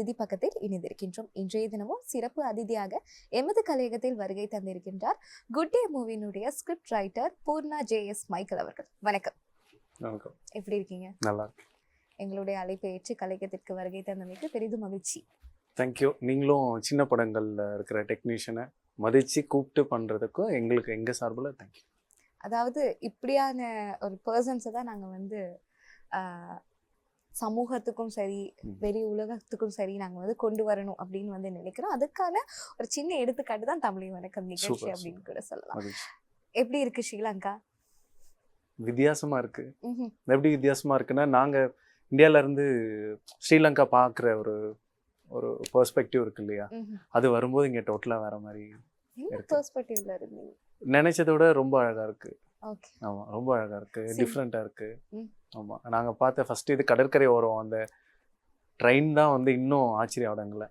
அதிதி பக்கத்தில் இணைந்திருக்கின்றோம். இன்றைய தினமும் சிறப்பு அதிதியாக எமது கலையகத்தில் வருகை தந்திருக்கின்றார் good day மூவினுடைய script writer Poorna J S Michael அவர்கள். வணக்கம். வணக்கம். எப்படி இருக்கீங்க? நல்லா இருக்கு எங்களுடைய அழைப்பை ஏற்று கலையகத்திற்கு வருகை தந்தமைக்கு பெரிதும் மகிழ்ச்சி. தேங்க்யூ நீங்களும் சின்ன படங்களில் இருக்கிற டெக்னீஷியனை மதித்து கூப்பிட்டு பண்ணுறதுக்கும் எங்களுக்கு எங்கள் சார்பில் தேங்க்யூ அதாவது இப்படியான ஒரு பர்சன்ஸை தான் நாங்கள் வந்து சமூகத்துக்கும் சரி. வெளி உலகத்துக்கும் சரி நாங்கள் வந்து கொண்டு வரணும் அப்படின்னு வந்து நினைக்கிறோம் அதுக்கான ஒரு சின்ன எடுத்துக்காட்டு தான் தமிழ் வணக்கம் நிகழ்ச்சி அப்படின்னு கூட சொல்லலாம் எப்படி இருக்கு ஸ்ரீலங்கா வித்தியாசமாக இருக்குது ம்ஹும். எப்படி வித்தியாசமாக இருக்குன்னா நாங்கள் இந்தியாவிலேருந்து ஸ்ரீலங்கா பார்க்குற ஒரு ஒரு பெர்ஸ்பெக்டிவ் இருக்கு இல்லையா. அது வரும்போது இங்கே டோட்டலாக வேற மாதிரி இருக்கு. நினைச்சதை விட ரொம்ப அழகாக இருக்குது ஓகே ஆமாம் ரொம்ப சரி. டிஃப்ரெண்ட்டாக இருக்குது ம். ஆமாம் நாங்கள் பார்த்த ஃபஸ்ட்டு இது கடற்கரை ஓரம் அந்த ட்ரெயின் தான் வந்து இன்னும் ஆச்சரியம் அடங்கலை.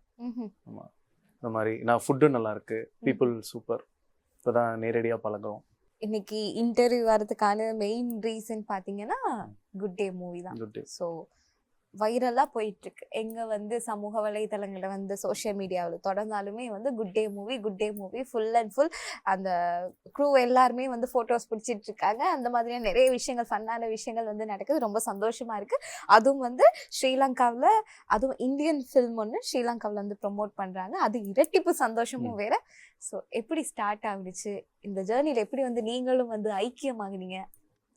இந்த மாதிரி நான் ஃபுட்டு நல்லா இருக்கு. பீப்புள் சூப்பர் இப்போ தான் நேரடியாக பழகுறோம். இன்னைக்கு இன்டர்வியூ வரதுக்கான மெயின் ரீசன் பாத்தீங்கன்னா குட் டே மூவி தான். குட் ஸோ வைரலாக போயிட்டு இருக்கு எங்க வந்து சமூக வலைதளங்களில் வந்து சோஷியல் மீடியாவில் தொடர்ந்தாலுமே வந்து good day movie good day movie full and full அந்த க்ரூ எல்லாருமே வந்து ஃபோட்டோஸ் பிடிச்சிட்டு இருக்காங்க அந்த மாதிரியான நிறைய விஷயங்கள் ஃபன்னான விஷயங்கள் வந்து நடக்குது. ரொம்ப சந்தோஷமா இருக்கு. அதுவும் வந்து ஸ்ரீலங்காவில் அதுவும் இந்தியன் ஃபில்ம் ஒன்று ஸ்ரீலங்காவில் வந்து ப்ரொமோட் பண்றாங்க. அது இரட்டிப்பு சந்தோஷமும் வேற. ஸோ எப்படி ஸ்டார்ட் ஆகுச்சு இந்த ஜேர்னியில் எப்படி வந்து நீங்களும் வந்து ஐக்கியமாகுனீங்க?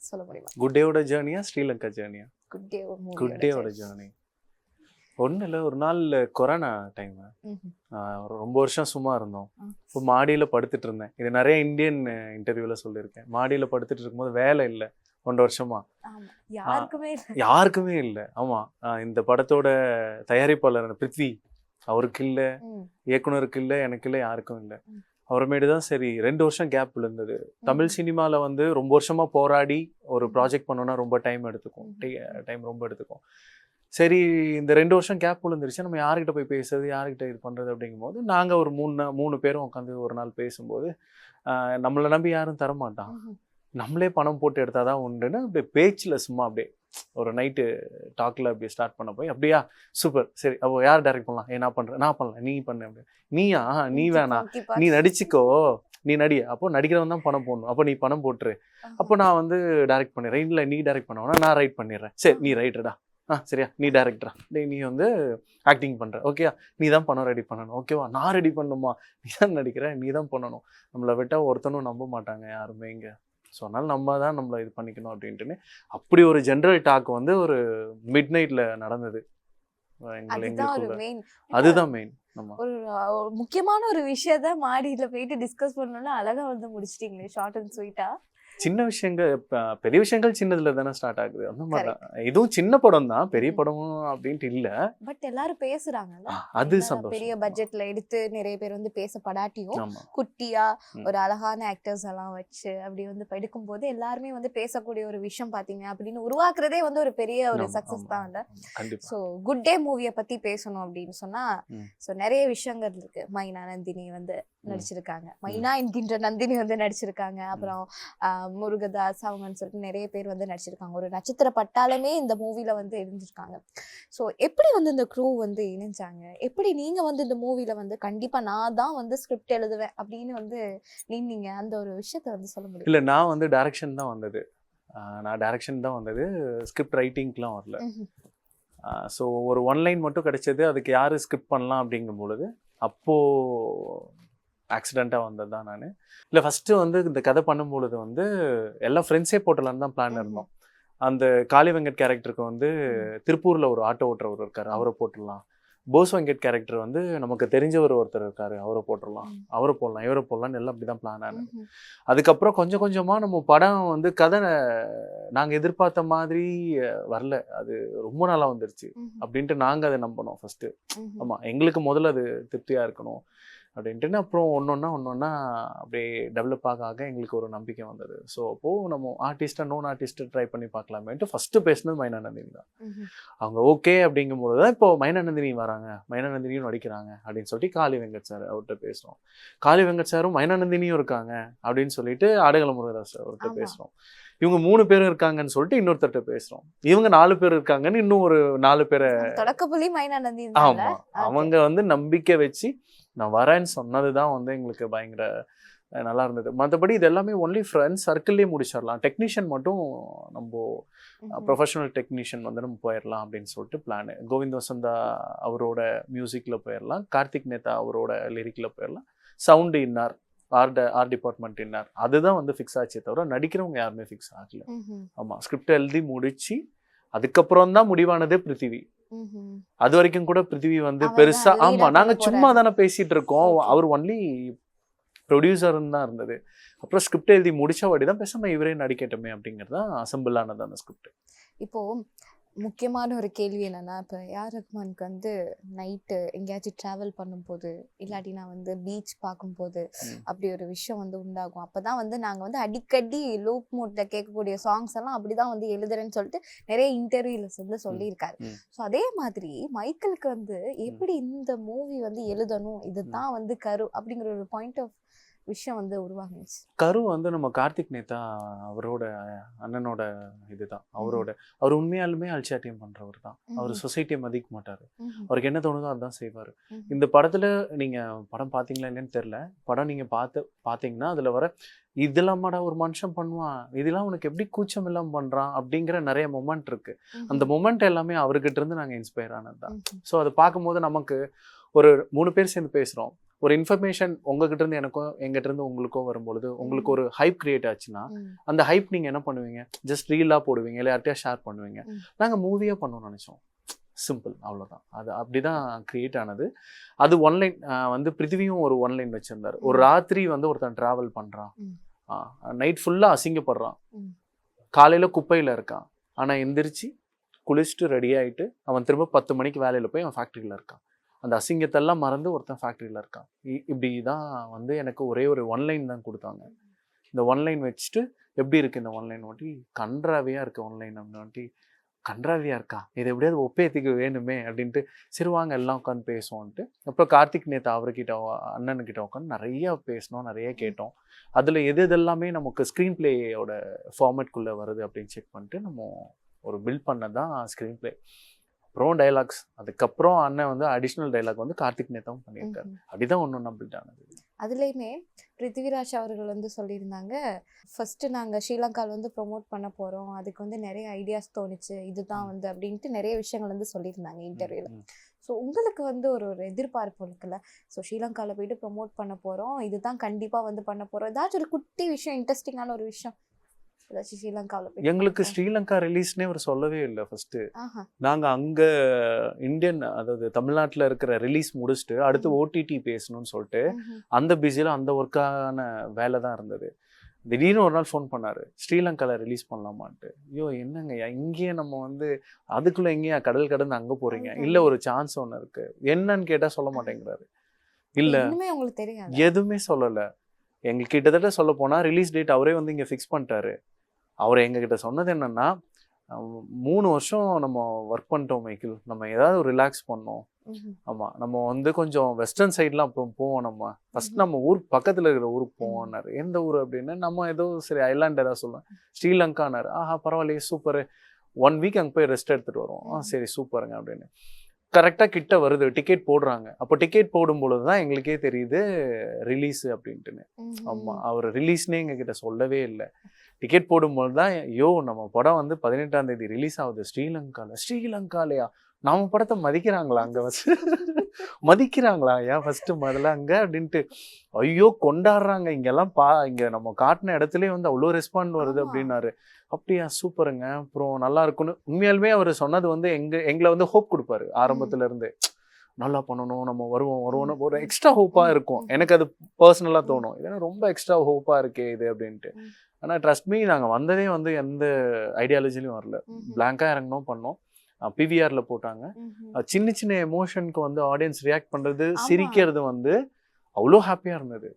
சொல்ல முடியுமா? குட் டேவோட ஜேர்னியா ஸ்ரீலங்கா ஜேர்னியா குட் டே குட் டேவோட ஜேர்னி ஒன்றும் இல்லை ஒரு நாள் கொரோனா டைம் ரொம்ப வருஷம் சும்மா இருந்தோம். இப்போ மாடியில் படுத்துட்டு இருந்தேன். இது நிறைய இந்தியன் இன்டர்வியூவில் சொல்லியிருக்கேன். மாடியில் படுத்துட்டு இருக்கும்போது வேலை இல்லை ஒன்றரை வருஷமா. யாருக்குமே இல்ல. ஆமாம் இந்த படத்தோட தயாரிப்பாளர் பிருத்வி அவருக்கு இல்லை இயக்குனருக்கு இல்லை எனக்கு இல்லை யாருக்கும் இல்லை. அப்புறமேட்டு தான் சரி ரெண்டு வருஷம் கேப் விழுந்தது. தமிழ் சினிமால வந்து ரொம்ப வருஷமா போராடி ஒரு ப்ராஜெக்ட் பண்ணோம்னா ரொம்ப டைம் எடுத்துக்கும். டைம் ரொம்ப எடுத்துக்கும். சரி இந்த ரெண்டு வருஷம் கேப் விழுந்துருச்சு. நம்ம யார்கிட்ட போய் பேசுறது யார்கிட்ட இது பண்றது அப்படிங்கும்போது நாங்க ஒரு மூணு மூணு பேரும் உட்காந்து ஒரு நாள் பேசும்போது நம்மளை நம்பி யாரும் தர மாட்டான் ம்ஹும். நம்மளே பணம் போட்டு எடுத்தாதான் உண்டுன்னு அப்படியே பேச்சில் சும்மா அப்படியே ஒரு நைட்டு டாக்ல அப்படியே ஸ்டார்ட் பண்ண போய் அப்படியா? சூப்பர் சரி அப்போ யார் டைரக்ட் பண்ணலாம்? ஏ நான் பண்றேன் நான் பண்ணல நீ பண்ணு அப்படி நீயா? நீ தூக்கி நீ நடிச்சுக்கோ. நீ நடி. அப்போ நடிக்கிறவன் தான் பணம் போடணும். அப்போ நீ பணம் போட்டுரு. அப்போ நான் வந்து டைரக்ட் பண்ணிடுறேன். இல்லை நீ டைரக்ட் பண்ணவனா நான் ரைட் பண்ணிடுறேன். சரி நீ ரைட்டடா ஆ சரியா? நீ டேரக்டரா டேய் நீ வந்து ஆக்டிங் பண்ற. ஓகேயா? நீ தான் பணம் ரெடி பண்ணணும். ஓகேவா? நான் ரெடி பண்ணணுமா? நீ தான் நடிக்கிற நீ தான் பண்ணணும். நம்மளை விட்டா ஒருத்தனும் நம்ப மாட்டாங்க யாருமே இங்க. ஸோ அதனால நம்ம தான் நம்மளை இது பண்ணிக்கணும் அப்படின்ட்டுன்னு அப்படி ஒரு ஜென்ரல் டாக் வந்து ஒரு மிட் நைட்ல நடந்தது. அதுதான் மெயின் ஒரு முக்கியமான ஒரு விஷயத்த மாடியில போயிட்டு டிஸ்கஸ் பண்ணணும்னா அழகா வந்து முடிச்சிட்டீங்களே ஷார்ட் அண்ட் ஸ்வீட்டா சின்ன விஷயங்கள் பெரிய விஷயங்கள் சின்னதுல தானே ஸ்டார்ட் ஆகுது. அந்த மாதிரி தான். இதுவும் சின்ன படம் தான் பெரிய ம்ம். படமும் அப்படின்ட்டு இல்ல. பட் எல்லாரும் பேசுறாங்கல்ல. ஆ, அது சந்தோஷம். பெரிய பட்ஜெட்ல எடுத்து நிறைய பேர் வந்து பேசப்படாட்டியும் ஆமா. குட்டியா. ஒரு அழகான ஆக்டர்ஸ் எல்லாம் வச்சு அப்படி வந்து இப்ப எடுக்கும்போது எல்லாருமே வந்து பேசக்கூடிய ஒரு விஷயம் பாத்தீங்க அப்படின்னு உருவாக்குறதே வந்து ஒரு பெரிய ஒரு சக்சஸ் தான் இல்ல? ஸோ குட் டே மூவியை பத்தி பேசணும் அப்படின்னு சொன்னா. ஸோ நிறைய விஷயங்கள் இருக்கு. மைனா நந்தினி வந்து நடிச்சிருக்காங்க. மைனா என்கின்ற நந்தினி வந்து நடிச்சிருக்காங்க. அப்புறம் முருகதாஸ் அவங்கன்னு சொல்லிட்டு நிறைய பேர் வந்து நடிச்சிருக்காங்க. ஒரு நட்சத்திர பட்டாளமே இந்த மூவில வந்து இருந்திருக்காங்க ஸோ எப்படி வந்து இந்த க்ரூ வந்து இணைஞ்சாங்க? எப்படி நீங்க வந்து இந்த மூவில வந்து கண்டிப்பா நான் தான் வந்து ஸ்கிரிப்ட் எழுதுவேன் அப்படின்னு வந்து நீங்க அந்த ஒரு விஷயத்த வந்து சொல்ல முடியும்? இல்ல நான் வந்து டைரக்ஷன் தான் வந்தது. நான் டைரக்ஷன் தான் வந்தது. ஸ்கிரிப்ட் ரைட்டிங்க்குலாம் வரல. ஸோ ஒரு ஒன் லைன் மட்டும் கிடைச்சது. அதுக்கு யாரு ஸ்கிரிப்ட் பண்ணலாம் அப்படிங்கும் பொழுது அப்போ ஆக்சிடெண்ட்டாக வந்தது தான் நான். இல்லை ஃபஸ்ட்டு வந்து இந்த கதை பண்ணும் பொழுது வந்து எல்லாம் ஃப்ரெண்ட்ஸே போட்டலான்னு தான் பிளான். இருந்தோம். அந்த காளி வெங்கட் கேரக்டருக்கு வந்து திருப்பூர்ல ஒரு ஆட்டோ ஓட்டுறவர் இருக்காரு அவரை போட்டுடலாம். போஸ் வெங்கட் கேரக்டர் வந்து நமக்கு தெரிஞ்சவர் ஒருத்தர் இருக்காரு அவரை போட்டுடலாம். அவரை போடலாம் இவரை போடலாம்னு எல்லாம் அப்படிதான் பிளான் ஆனது ம்ஹும். அதுக்கப்புறம் கொஞ்சம் கொஞ்சமா நம்ம படம் வந்து கதை நாங்க எதிர்பார்த்த மாதிரி வரல. அது ரொம்ப நாளா வந்துருச்சு. அப்படின்ட்டு நாங்க அதை நம்பினோம் ஃபர்ஸ்ட் ம்ஹும். ஆமா எங்களுக்கு முதல்ல அது திருப்தியா இருக்கணும். அப்படின்ட்டு அப்புறம் ஒன்னொன்னா ஒன்னொன்னா அப்படியே டெவலப் ஆக ஆக எங்களுக்கு ஒரு நம்பிக்கை வந்தது. ஸோ அப்போ நம்ம ஆர்டிஸ்டை நோன் ஆர்டிஸ்ட்டை ட்ரை பண்ணி பார்க்கலாமேன்ட்டு ஃபர்ஸ்ட் பேசினது மைனானந்தினி தான். அவங்க ஓகே அப்படிங்கும்போது தான் இப்போ மைனானந்தினி வராங்க. மைனானந்தினியும் நடிக்கிறாங்க அப்படின்னு சொல்லிட்டு காளி வெங்கட் சார் அவர்கிட்ட பேசுறோம். காளி வெங்கட் சாரும் மைனானந்தினியும் இருக்காங்க அப்படின்னு சொல்லிட்டு ஆடுகள முருகதாஸ் அவர்கிட்ட ஆமா. பேசுறோம். இவங்க மூணு பேர் இருக்காங்கன்னு சொல்லிட்டு இன்னொருத்தர்கிட்ட பேசுறோம். இவங்க நாலு பேர் இருக்காங்கன்னு இன்னும் ஒரு நாலு பேரை தொடக்க புள்ளி மைனானந்தி ஆமா. அவங்க வந்து நம்பிக்கை வச்சு நான் வரேன்னு சொன்னதுதான் வந்து எங்களுக்கு பயங்கர நல்லா இருந்தது. மற்றபடி இது எல்லாமே ஒன்லி ஃப்ரெண்ட்ஸ் சர்க்கிள்லேயே முடிச்சிடலாம். டெக்னீஷியன் மட்டும் நம்ம ப்ரொஃபஷனல் டெக்னீஷியன் வந்து நம்ம போயிடலாம் அப்படின்னு சொல்லிட்டு பிளான் கோவிந்த் வசந்தா அவரோட மியூசிக்கில் போயிடலாம். கார்த்திக் நேதா அவரோட லிரிக்கில் போயிடலாம். சவுண்டு இன்னார் ஆர் ஆர் டிபார்ட்மெண்ட் இன்னார். அதுதான் வந்து ஃபிக்ஸ் ஆச்சே தவிர நடிக்கிறவங்க யாருமே ஃபிக்ஸ் ஆகல. ஆமாம் ஸ்கிரிப்ட் எழுதி முடிச்சு அதுக்கப்புறம் தான் முடிவானதே பிருத்திவி. அது வரைக்கும் கூட பிருத்திவி வந்து பெருசா ஆமா நாங்க சும்மா தானே பேசிட்டு இருக்கோம். அவர் ஒன்லி ப்ரொடியூசர்னு தான் இருந்தது. அப்புறம் ஸ்கிரிப்ட் எழுதி முடிச்ச வாடி தான் பேசாம இவரே நடிக்கட்டுமே அப்படிங்கிறது தான் அசம்பிள் ஆனது அந்த ஸ்கிரிப்ட் இப்போ முக்கியமான ஒரு கேள்வி என்னன்னா இப்போ யார் ரஹ்மானுக்கு வந்து நைட்டு எங்கேயாச்சும் ட்ராவல் பண்ணும்போது இல்லாட்டினா வந்து பீச் பார்க்கும்போது. அப்படி ஒரு விஷயம் வந்து உண்டாகும். அப்பதான் வந்து நாங்க வந்து அடிக்கடி லூப் மோட்ல கேட்கக்கூடிய சாங்ஸ் எல்லாம் அப்படிதான் வந்து எழுதுறேன்னு சொல்லிட்டு நிறைய இன்டர்வியூல வந்து சொல்லியிருக்காரு. ஸோ அதே மாதிரி மைக்கேலுக்கு வந்து எப்படி இந்த மூவி வந்து எழுதணும்? இதுதான் வந்து கரு அப்படிங்கிற ஒரு பாயிண்ட் ஆஃப் விஷயம் வந்து உருவாகுச்சு கரு வந்து நம்ம கார்த்திக் நேதா அவரோட அண்ணனோட இதுதான். அவரோட அவர் உண்மையாலுமே அல்சாட்டியம் பண்றவர் தான். அவர் சொசைட்டியை மதிக்க மாட்டாரு. அவருக்கு என்ன தோணுதோ அதான் செய்வார். இந்த படத்துல நீங்க படம் பாத்தீங்களா இல்லைன்னு தெரியல. படம் நீங்க பார்த்து பாத்தீங்கன்னா அதுல வர இதெல்லாமாடா ஒரு மனுஷன் பண்ணுவான். இதெல்லாம் உனக்கு எப்படி கூச்சம் இல்லாம பண்றான்? அப்படிங்கிற நிறைய மொமெண்ட் இருக்கு. அந்த மொமெண்ட் எல்லாமே அவர்கிட்ட இருந்து நாங்க இன்ஸ்பயர் ஆனது தான். ம்ஹும். ஸோ அதை பார்க்கும்போது நமக்கு ஒரு மூணு பேர் சேர்ந்து பேசுறோம். ஒரு இன்ஃபர்மேஷன் உங்ககிட்ட இருந்து எனக்கும் எங்கிட்ட இருந்து உங்களுக்கும் வரும்பொழுது உங்களுக்கு ஒரு ஹைப் கிரியேட் ஆச்சுன்னா. அந்த ஹைப் நீங்க என்ன பண்ணுவீங்க? ஜஸ்ட் ரீலா போடுவீங்க இல்லை ஷேர் பண்ணுவீங்க. ம். நாங்க மூவியா பண்ணணும்னு நினைச்சோம். சிம்பிள் அவ்வளவுதான். அது அப்படிதான் கிரியேட் ஆனது. அது ஒன்லைன் வந்து பிருத்திவியும் ஒரு ஒன்லைன் வச்சிருந்தாரு. ஒரு. ராத்திரி வந்து ஒருத்தன் டிராவல் பண்றான். ம். நைட் ஃபுல்லா அசிங்கப்படுறான். காலையில குப்பையில இருக்கான். ஆனா எந்திரிச்சு குளிச்சுட்டு ரெடி ஆயிட்டு அவன் திரும்ப பத்து மணிக்கு வேலையில போய் அவன் ஃபேக்டரியில இருக்கான். அந்த அசிங்கத்தெல்லாம் மறந்து ஒருத்தன் ஃபேக்ட்ரியில் இருக்கான். இப்படி தான் வந்து எனக்கு ஒரே ஒரு ஒன்லைன் தான் கொடுத்தாங்க. இந்த ஒன்லைன் வச்சுட்டு எப்படி இருக்கு இந்த ஒன்லைன் வாட்டி கன்றாவியா இருக்குது ஒன்லைன் அப்படின்னு வாட்டி கன்றாவியாக இருக்கா? இது எப்படியாவது ஒப்பேத்துக்கு வேணுமே அப்படின்ட்டு சரி வாங்க எல்லாம் உட்காந்து பேசுவோன்ட்டு அப்புறம் கார்த்திக் நேத்து அவர்கிட்ட அண்ணனுக்கிட்ட உட்காந்து நிறைய பேசினோம் நிறைய கேட்டோம். அதில் எது எதெல்லாமே நமக்கு ஸ்க்ரீன் பிளேயோட ஃபார்மேட்குள்ளே வருது அப்படின்னு செக் பண்ணிட்டு நம்ம ஒரு பில்ட் பண்ண தான் ஸ்க்ரீன் பிளே அப்புறம் டைலாக்ஸ் அதுக்கப்புறம் அண்ணன் வந்து அடிஷ்னல் டைலாக் வந்து கார்த்திக் நேதாவும் பண்ணியிருக்காரு. அப்படிதான் ஒன்று ஒன்றா பில்ட் ஆனது அதுலேயுமே பிருத்திவிராஜ் அவர்கள் வந்து சொல்லியிருந்தாங்க ஃபர்ஸ்ட் நாங்க ஸ்ரீலங்காவில் வந்து ப்ரோமோட் பண்ண போறோம். அதுக்கு வந்து நிறைய ஐடியாஸ் தோணுச்சு. இதுதான் வந்து அப்படின்ட்டு நிறைய விஷயங்கள் வந்து சொல்லியிருந்தாங்க இன்டர்வியூல ம். ஸோ உங்களுக்கு வந்து ஒரு ஒரு எதிர்பார்ப்பு இருக்குல்ல? ஸோ ஸ்ரீலங்காவில் போயிட்டு ப்ரோமோட் பண்ண போறோம். இதுதான் கண்டிப்பா வந்து பண்ண போறோம். ஏதாச்சும் ஒரு குட்டி விஷயம் இன்ட்ரெஸ்டிங்கான ஒரு விஷயம் ஏதாச்சும் ஸ்ரீலங்காவில் எங்களுக்கு ஸ்ரீலங்கா ரிலீஸ்னே அவர் சொல்லவே இல்லை ஃபர்ஸ்ட் நாங்க அங்க இந்தியன் அதாவது தமிழ்நாட்டுல இருக்கிற ரிலீஸ் முடிச்சுட்டு அடுத்து. ஓடிடி பேசணும்னு சொல்லிட்டு. அந்த பிஸியில் அந்த ஒர்க்கான வேலை தான் இருந்தது. திடீர்னு ஒரு நாள் ஃபோன் பண்ணாரு. ஸ்ரீலங்கால ரிலீஸ் பண்ணலாமான்ட்டு. ஐயோ என்னங்கய்யா இங்கேயே நம்ம வந்து அதுக்குள்ள எங்கேயா கடல் கடந்து அங்க போறீங்க? ஆமா. இல்ல ஒரு சான்ஸ் ஒன்று இருக்கு. என்னன்னு கேட்டா சொல்ல மாட்டேங்கிறாரு. இல்ல. எதுவுமே சொல்லல. எங்களுக்கு கிட்டத்தட்ட சொல்ல போனா ரிலீஸ் டேட் அவரே வந்து இங்க ஃபிக்ஸ் பண்ணிட்டாரு. அவர் எங்ககிட்ட சொன்னது என்னன்னா மூணு வருஷம் நம்ம ஒர்க் பண்ணிட்டோம் மைக்கிள் நம்ம ஏதாவது ரிலாக்ஸ் பண்ணோம். ம்ஹும். ஆமா நம்ம வந்து கொஞ்சம் வெஸ்டர்ன் சைட்லாம் அப்புறம் போவோம் நம்ம. ஃபர்ஸ்ட். நம்ம ஊர் பக்கத்துல இருக்கிற ஊருக்கு போவோம்னாரு. எந்த ஊர் அப்படின்னு நம்ம ஏதோ சரி ஐலாண்ட் ஏதாவது சொல்லுவேன் ஸ்ரீலங்கானாரு. ஆஹா பரவாயில்லையே சூப்பர் ஒன் வீக் அங்கே போய் ரெஸ்ட் எடுத்துட்டு வருவோம். ஆ. சரி சூப்பருங்க அப்படின்னு. கரெக்டாக கிட்ட வருது டிக்கெட் போடுறாங்க. அப்போ டிக்கெட் போடும் பொழுது தான் எங்களுக்கே தெரியுது ரிலீஸ் அப்படின்ட்டுன்னு. ம்ஹும். ஆமா அவர் ரிலீஸ்னே எங்ககிட்ட சொல்லவே இல்லை. டிக்கெட் போடும்போது தான் யோ நம்ம படம் வந்து பதினெட்டாம் தேதி ரிலீஸ் ஆகுது. ஸ்ரீலங்கால ஸ்ரீலங்காலயா? நம்ம படத்தை மதிக்கிறாங்களா அங்க வச்சு மதிக்கிறாங்களா? ஏன் ஃபர்ஸ்ட் முதல்ல அங்க அப்படின்ட்டு. ஐயோ கொண்டாடுறாங்க. இங்கெல்லாம் பா இங்க நம்ம காட்டின இடத்துலயே வந்து அவ்வளோ ரெஸ்பாண்ட் வருது. அப்படின்னாரு. அப்படியா சூப்பருங்க. அப்புறம் நல்லா இருக்கும்னு உண்மையாலுமே அவர் சொன்னது வந்து எங்க எங்களை வந்து ஹோப் கொடுப்பாரு ஆரம்பத்துல இருந்து. நல்லா பண்ணணும் நம்ம வருவோம் வருவோம்னு ஒரு எக்ஸ்ட்ரா ஹோப்பா ம், இருக்கும். எனக்கு அது பர்சனலாக தோணும். இதெல்லாம் ரொம்ப எக்ஸ்ட்ரா ஹோப்பா இருக்கே இது அப்படின்ட்டு. ம். ஆனா ட்ரஸ்ட் மீ நாங்க வந்ததே வந்து எந்த ஐடியாலஜிலையும் வரல. ம்ஹும். பிளாங்கா இறங்கணும் பண்ணோம். பிவிஆர்ல போட்டாங்க. சின்ன சின்ன எமோஷனுக்கு வந்து ஆடியன்ஸ் ரியாக்ட் பண்றது ஆமா. சிரிக்கிறது வந்து அவ்வளோ ஹாப்பியா இருந்தது.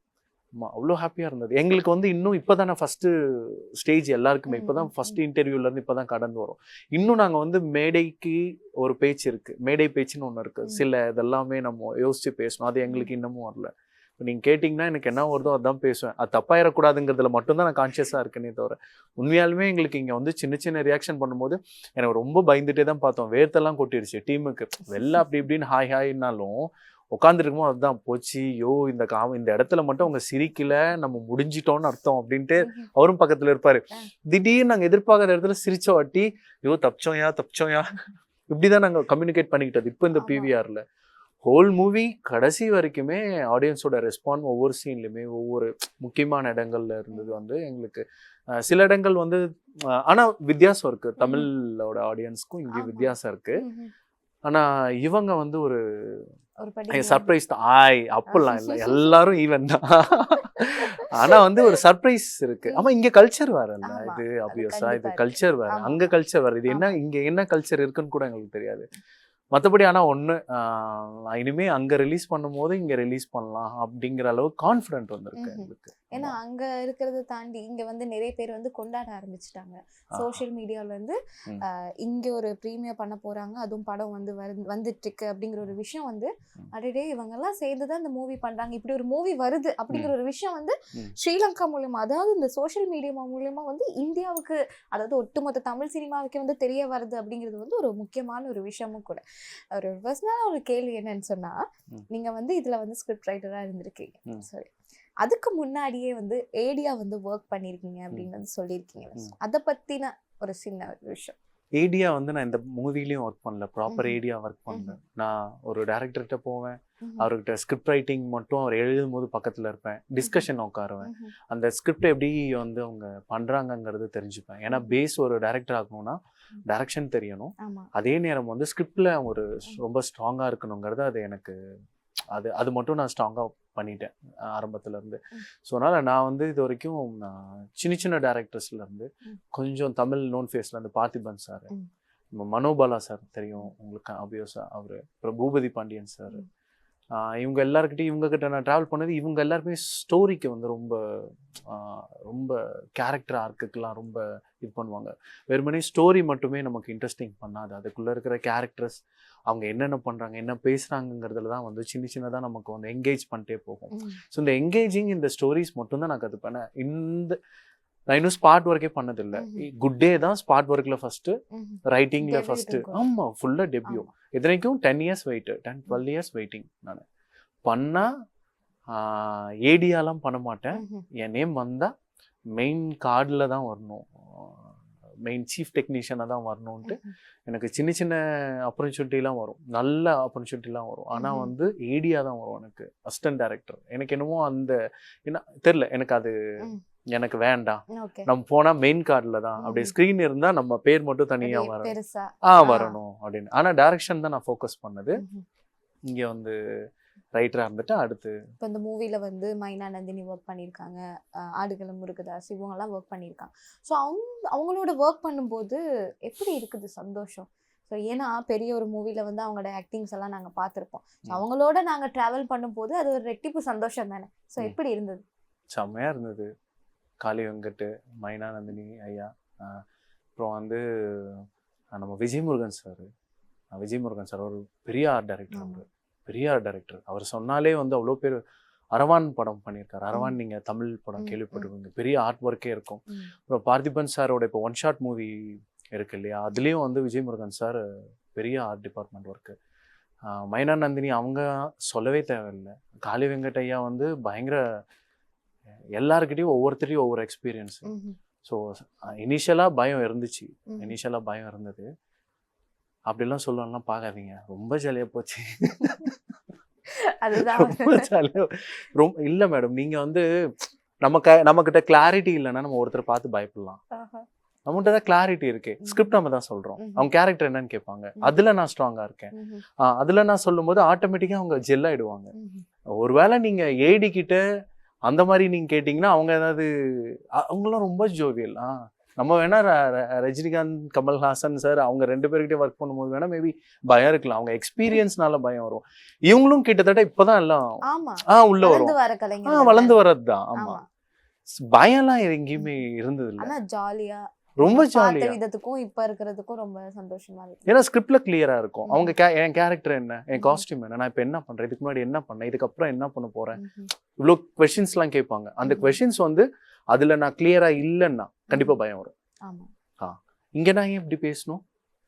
அவ்வளோ ஹாப்பியா இருந்தது. எங்களுக்கு வந்து இன்னும் இப்போதானே ஃபர்ஸ்ட் ஸ்டேஜ் எல்லாருக்குமே. ம், இப்போதான் ம், ஃபர்ஸ்ட் இன்டர்வியூல இருந்து இப்போதான் கடந்து வரும். இன்னும் நாங்க வந்து மேடைக்கு ஒரு பேச்சு இருக்கு. மேடை பேச்சுன்னு ஒன்று இருக்கு. ம். சில இதெல்லாமே நம்ம யோசிச்சு பேசணும். அது எங்களுக்கு இன்னமும் வரல. இப்போ நீங்கள் கேட்டிங்கன்னா எனக்கு என்ன வருதோ அதான் பேசுவேன். அது தப்பாயிடக்கூடாதுங்கிறதுல மட்டும்தான் நான் கான்ஷியஸாக இருக்கேனே தவிர உண்மையாலுமே எங்களுக்கு இங்கே வந்து சின்ன சின்ன ரியாக்ஷன் பண்ணும்போது எனக்கு ரொம்ப பயந்துட்டே தான் பார்த்தோம். வேர்த்தெல்லாம் கொட்டிடுச்சு டீமுக்கு. வெளில அப்படி இப்படின்னு ஹாய் ஹாய்னாலும் உட்காந்துருக்குமோ அதுதான் போச்சு. யோ இந்த காம இந்த இடத்துல மட்டும் அவங்க சிரிக்கல நம்ம முடிஞ்சிட்டோம்னு அர்த்தம் அப்படின்ட்டு அவரும் பக்கத்துல இருப்பாரு. திடீர்னு நாங்க எதிர்பார்க்காத இடத்துல சிரிச்ச வாட்டி ஐயோ தப்பிச்சோயா தப்பிச்சோயா இப்படிதான் நாங்க கம்யூனிகேட் பண்ணிக்கிட்டது. இப்போ இந்த. பிவிஆர்ல ஹோல் மூவி கடைசி வரைக்குமே ஆடியன்ஸோட ரெஸ்பாண்ட் ஒவ்வொரு சீன்லையுமே ஒவ்வொரு முக்கியமான இடங்கள்ல இருந்தது வந்து எங்களுக்கு சில இடங்கள் வந்து அஹ், ஆனா வித்தியாசம் இருக்கு. தமிழோட ஆடியன்ஸ்க்கும் இங்கே. வித்தியாசம் இருக்கு. ம்ஹும். ஆனா இவங்க வந்து ஒரு சர்ப்ரைஸ் தான். ஆய் அப்பெல்லாம் இல்லை. எல்லாரும் ஈவன் தான். ஆனா வந்து ஒரு சர்ப்ரைஸ் இருக்கு. ஆமா இங்க கல்ச்சர் வேற இல்ல. ஆமா, இது கண்டிப்பா இது. கல்ச்சர் வேற. அங்க கல்ச்சர் வேற. இது என்ன இங்க என்ன கல்ச்சர் இருக்குன்னு கூட எங்களுக்கு தெரியாது. மத்தபடி ஆனா ஒண்ணு ஆஹ், இனிமே அங்க ரிலீஸ் பண்ணும்போது இங்க ரிலீஸ் பண்ணலாம் அப்படிங்கிற அளவு கான்ஃபிடென்ட் வந்திருக்கு. எங்களுக்கு ஏன்னா அங்க இருக்கிறத தாண்டி இங்க வந்து நிறைய பேர் வந்து கொண்டாட ஆரம்பிச்சிட்டாங்க ஆ. சோஷியல் மீடியால வந்து இங்க ஒரு ப்ரீமியர் பண்ண போறாங்க அதுவும் படம் வந்து வந்துட்டு இருக்கு அப்படிங்கிற ஒரு விஷயம் வந்து. அடடே இவங்க எல்லாம் சேர்ந்து தான் இந்த மூவி பண்றாங்க இப்படி ஒரு மூவி வருது அப்படிங்கிற ஒரு விஷயம் வந்து. ஸ்ரீலங்கா மூலியமா அதாவது இந்த சோஷியல் மீடியா மூலியமா வந்து இந்தியாவுக்கு அதாவது ஒட்டுமொத்த தமிழ் சினிமாவுக்கு வந்து தெரிய வருது அப்படிங்கிறது வந்து ஒரு முக்கியமான ஒரு விஷயமும் கூட ஒரு பர்சனலாக ஒரு கேள்வி என்னன்னு சொன்னா. நீங்க வந்து இதுல வந்து ஸ்கிரிப்ட் ரைட்டரா இருந்திருக்கீங்க. சரி அதுக்கு முன்னாடியே வந்து ஏடியா வந்து ஒர்க் பண்ணிருக்கீங்க அப்படின்னு வந்து சொல்லியிருக்கீங்க. அதை பத்தின ஒரு சின்ன விஷயம். ஏடியா வந்து நான் இந்த மூவிலையும் ஒர்க் பண்ணல. ப்ராப்பர். ஏடியா ஒர்க் பண்ணல. நான் ஒரு டேரக்டர்கிட்ட போவேன். அவர்கிட்ட ஸ்கிரிப்ட் ரைட்டிங் மட்டும் அவர் எழுதும் போது பக்கத்துல இருப்பேன். டிஸ்கஷன் உட்காருவேன். அந்த ஸ்கிரிப்ட் எப்படி வந்து அவங்க பண்றாங்கங்கிறது தெரிஞ்சுப்பேன். ஏன்னா பேஸ் ஒரு டைரக்டர் ஆகணும்னா டைரக்ஷன் தெரியணும். அதே நேரம் வந்து ஸ்கிரிப்ட்ல ஒரு ரொம்ப ஸ்ட்ராங்கா இருக்கணுங்கிறது அது எனக்கு அது அது மட்டும் நான் ஸ்ட்ராங்கா பண்ணிட்டேன் அஹ் ஆரம்பத்துல இருந்து ம். ஸோ அதனால நான் வந்து இது வரைக்கும் நான் சின்ன சின்ன டேரக்டர்ஸ்ல இருந்து ம். கொஞ்சம் தமிழ் நோன் ஃபேஸ்ல இருந்து பார்த்திபன் சார். நம்ம மனோபாலா சார் தெரியும் உங்களுக்கு ஆப்வியஸா அவரு அப்புறம் பூபதி பாண்டியன் சார். இவங்க எல்லாருக்கிட்டையும் இவங்க கிட்ட நான் டிராவல் பண்ணது இவங்க எல்லாருமே ஸ்டோரிக்கு வந்து ரொம்ப ரொம்ப கேரக்டர் ஆர்க்குக்கெல்லாம் ரொம்ப இது பண்ணுவாங்க. வெறுமனே ஸ்டோரி மட்டுமே நமக்கு இன்ட்ரெஸ்டிங் பண்ணாது. அதுக்குள்ள இருக்கிற கேரக்டர்ஸ் அவங்க என்னென்ன பண்றாங்க என்ன பேசுறாங்கங்கிறதுல தான் வந்து சின்ன சின்னதா நமக்கு வந்து என்கேஜ் பண்ணிட்டே போகும். ஸோ இந்த என்கேஜிங் இந்த ஸ்டோரிஸ் மட்டும் தான் நான் கற்றுப்பேன் இந்த நான் இன்னும் ஸ்பாட் ஒர்க்கே பண்ணதில்லை. குட் டே தான் ஸ்பாட் ஒர்க்கில் ஃபர்ஸ்ட் ம்ஹும். ரைட்டிங்ல Debut ஃபர்ஸ்ட் இருக்கும். ஆமா ஃபுல்லா டெபியூ. இத்தனைக்கும் ten years wait ten twelve years waiting நான் பண்ணா ஏடியாலாம் பண்ண மாட்டேன். என் நேம் வந்தா மெயின் கார்டில் தான் வரணும் மெயின் சீஃப் டெக்னீஷியனாக தான் வரணும்ன்ட்டு. எனக்கு சின்ன சின்ன ஆப்பர்ச்சுனிட்டிலாம் வரும் நல்ல ஆப்பர்ச்சுனிட்டிலாம் வரும் ஆனால். வந்து ஏடியா தான் வரும் எனக்கு அசிஸ்டன்ட் டைரக்டர் எனக்கு என்னமோ அந்த என்ன தெரில எனக்கு அது. எனக்கு வேண்டாம். நம்ம போனா மெயின் கார்டில் தான். அப்படியே ம்ஹும். ஸ்க்ரீன் இருந்தா நம்ம பேர் மட்டும் தனியா வரணும் ஆ. வரணும் அப்படின்னு. ஆனா டைரக்ஷன் தான் நான் ஃபோக்கஸ் பண்ணது. இங்க வந்து ரைட்டரா இருந்துட்டு அடுத்து இப்போ இந்த மூவில வந்து மைனா நந்தினி ஒர்க் பண்ணியிருக்காங்க ஆடுகளம் முருகதாஸ் இவங்கெல்லாம் ஒர்க் பண்ணியிருக்காங்க ஸோ அவங்க அவங்களோட ஒர்க் பண்ணும்போது எப்படி இருக்குது சந்தோஷம்? ஸோ ஏன்னா பெரிய ஒரு மூவில வந்து அவங்களோட ஆக்டிங்ஸ் எல்லாம் நாங்க பார்த்துருப்போம். அவங்களோட நாங்க டிராவல் பண்ணும்போது அது ஒரு ரெட்டிப்பு சந்தோஷம் தானே? ஸோ. எப்படி இருந்தது? செம்மையா இருந்தது. காளி வெங்கட் மைனா நந்தினி ஐயா அப்புறம் வந்து நம்ம விஜய் முருகன் சார். விஜய் முருகன் சார் ஒரு பெரிய ஆர்ட் டைரக்டர். அவர். பெரிய ஆர்ட் டைரக்டர் அவர் சொன்னாலே வந்து அவ்வளோ பேர் அரவான் படம் பண்ணியிருக்காரு. அரவான் ம். நீங்க தமிழ் படம் ம், கேள்விப்பட்டிருப்பீங்க. பெரிய ஆர்ட் ஒர்க்கே இருக்கும். அப்புறம் பார்த்திபன் சாரோட இப்போ ஒன் ஷாட் மூவி இருக்கு இல்லையா? அதுலேயும் வந்து விஜய் முருகன் சார் பெரிய art department work Mynaa Nandini அவங்க சொல்லவே தேவையில்லை. காளி வெங்கட்டையா வந்து பயங்கர எல்லாருக்கிட்டையும் ஒவ்வொருத்தரையும் ஒவ்வொரு எக்ஸ்பீரியன்ஸ். ஸோ இனிஷியலாக பயம் இருந்துச்சு. இனிஷியலாக பயம் இருந்தது அப்படிலாம் சொல்லலாம் பார்க்காதீங்க ரொம்ப ஜாலியாக போச்சு அதுதான் ரொம்ப ஜாலியாக ரொம்ப இல்லை மேடம் நீங்கள் வந்து நம்ம க நம்மக்கிட்ட கிளாரிட்டி இல்லைன்னா நம்ம ஒருத்தரை பார்த்து பயப்படலாம். நம்மகிட்ட தான் கிளாரிட்டி இருக்கு. ஸ்கிரிப்ட் நம்ம தான் சொல்றோம். அவங்க கேரக்டர் என்னன்னு கேட்பாங்க. அதுல நான் ஸ்ட்ராங்கா இருக்கேன் அதுல நான் சொல்லும்போது ஆட்டோமேட்டிக்கா அவங்க ஜெல் ஆயிடுவாங்க ம்ஹும். ஒருவேளை நீங்க ஏடி கிட்ட அந்த மாதிரி நீங்க கேட்டீங்கன்னா அவங்க ஏதாவது அவங்களாம் ரொம்ப ஜோவியல் ஆ நம்ம வேணா ரஜினிகாந்த் கமல்ஹாசன் சார் அவங்க ரெண்டு பேர்கிட்ட ஒர்க் பண்ணும்போது வேணா மேபி பயம் இருக்கலாம். அவங்க எக்ஸ்பீரியன்ஸ்னால பயம் வரும். இவங்களும் கிட்டத்தட்ட இப்பதான் எல்லாம் ஆமா. ஆ உள்ள வரும். ஆ வளர்ந்து வர்றது தான் ஆமா. பயம்லாம் எங்கேயுமே இருந்தது இல்ல ஜாலியா ரொம்ப ஜாலியா விதத்துக்கும் இப்ப இருக்கிறதுக்கும் ரொம்ப சந்தோஷமா இருக்கு. ஏன்னா ஸ்கிரிப்ட்ல கிளியரா இருக்கும். அவங்க என் கேரக்டர் என்ன? என். காஸ்டியூம் என்ன? நான் இப்ப என்ன பண்றேன்? இதுக்கு முன்னாடி என்ன பண்ணேன்? இதுக்கப்புறம் என்ன பண்ண போறேன். இவ்வளோ கொஷின்ஸ் எல்லாம் கேட்பாங்க. அந்த. கொஷின்ஸ் வந்து அதுல நான் கிளியரா இல்லைன்னா கண்டிப்பா பயம் வரும். ஆமா. இங்க நான் ஏன் இப்படி பேசணும்?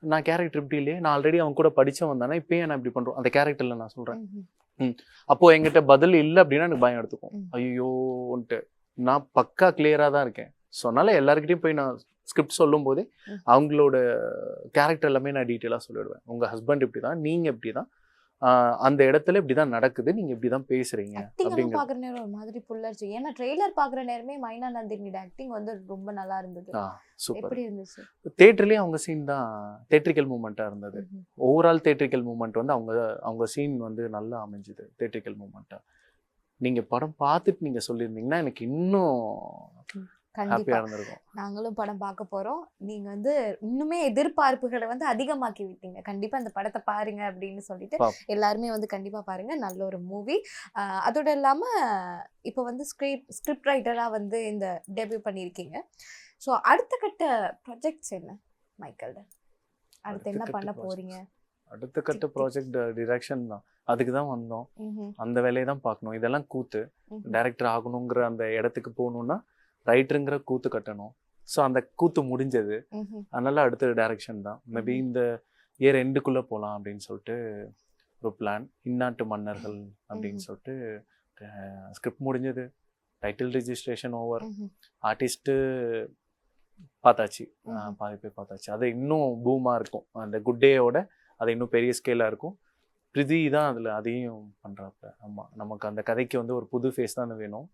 நான் கேரக்டர் இப்படி இல்லையே. நான் ஆல்ரெடி அவங்க கூட படிச்சவன் தானே. இப்போ நான் இப்படி பண்றோம்? அந்த கேரக்டர்ல நான் சொல்றேன். அப்போ என்கிட்ட பதில் இல்லை அப்படின்னா எனக்கு பயம் எடுத்துக்கும். ஐயோன்ட்டு நான் பக்கா கிளியரா தான் இருக்கேன். ஸோ அதனால எல்லாருக்கிட்டையும் போய் நான் ஸ்கிரிப்ட் சொல்லும் போதே. அவங்களோட கேரக்டர் எல்லாமே நான் டீட்டெயிலாக சொல்லிடுவேன். உங்க ஹஸ்பண்ட் இப்படி தான் நீங்க இப்படி தான் அந்த இடத்துல இப்படி தான் நடக்குது நீங்க இப்படி தான் எல்லாம் அப்படிங்கிற பாக்குற நேரம் ஒரு மாதிரி புல்லரிச்சு ஏன்னா ட்ரெய்லர் பாக்குற நேரமே மைனா நந்தினியோட ஆக்டிங் வந்து ரொம்ப நல்லா இருந்தது. சூப்பர் எப்படி இருந்துச்சு? தேட்டர்லயே அவங்க சீன் தான் தேட்ரிக்கல் மூமெண்ட்டாக இருந்தது. ஓவரால் தேட்ரிக்கல் மூமெண்ட் வந்து அவங்க அவங்க சீன் வந்து நல்லா அமைஞ்சுது தேட்ரிக்கல் மூமெண்ட்டாக நீங்க படம் பார்த்துட்டு நீங்க சொல்லியிருந்தீங்கன்னா எனக்கு இன்னும் ஹாப்பியாக இருந்திருக்கும். நாங்களும் படம் பார்க்க போறோம். நீங்க வந்து இன்னுமே எதிர்பார்ப்புகளை வந்து அதிகமாக்கி விட்டீங்க. கண்டிப்பா அந்த படத்தை பாருங்க அப்படின்னு சொல்லிட்டு. எல்லாருமே வந்து கண்டிப்பா பாருங்க. நல்ல ஒரு மூவி அதோட இல்லாம இப்போ வந்து ஸ்கிரிப்ட் ஸ்கிரிப்ட் ரைட்டரா வந்து இந்த டெபியூ பண்ணியிருக்கீங்க. ஸோ அடுத்த கட்ட ப்ராஜெக்ட்ஸ் என்ன மைக்கேல் அடுத்து என்ன பண்ண போறீங்க? அடுத்த கட்ட. ப்ராஜெக்ட் டிரெக்ஷன் தான். அதுக்கு தான் வந்தோம். அந்த வேலையை தான் பார்க்கணும். இதெல்லாம் கூத்து. டைரக்டர் ஆகணுங்கிற அந்த இடத்துக்கு போகணும்னா ரைட்டருங்கிற கூத்து கட்டணும் ஸோ அந்த கூத்து முடிஞ்சது. அதனால அடுத்த டைரக்ஷன் தான் மேபி. இந்த இயர் எண்டுக்குள்ளே போகலாம் அப்படின்னு சொல்லிட்டு ஒரு பிளான் இந்நாட்டு மன்னர்கள் அப்படின்னு. சொல்லிட்டு ஸ்கிரிப்ட் முடிஞ்சது டைட்டில் ரிஜிஸ்ட்ரேஷன் ஓவர். ஆர்டிஸ்ட்டு பார்த்தாச்சு. பாதி பேர் பார்த்தாச்சு அது இன்னும் பூமாக இருக்கும் அந்த குட் டேயோட அது இன்னும் பெரிய ஸ்கேலாக இருக்கும் பிரிதி தான் அதில் அதையும் பண்ணுறாப்புல ஆமாம் நமக்கு அந்த கதைக்கு வந்து ஒரு புது ஃபேஸ் தான் வேணும்.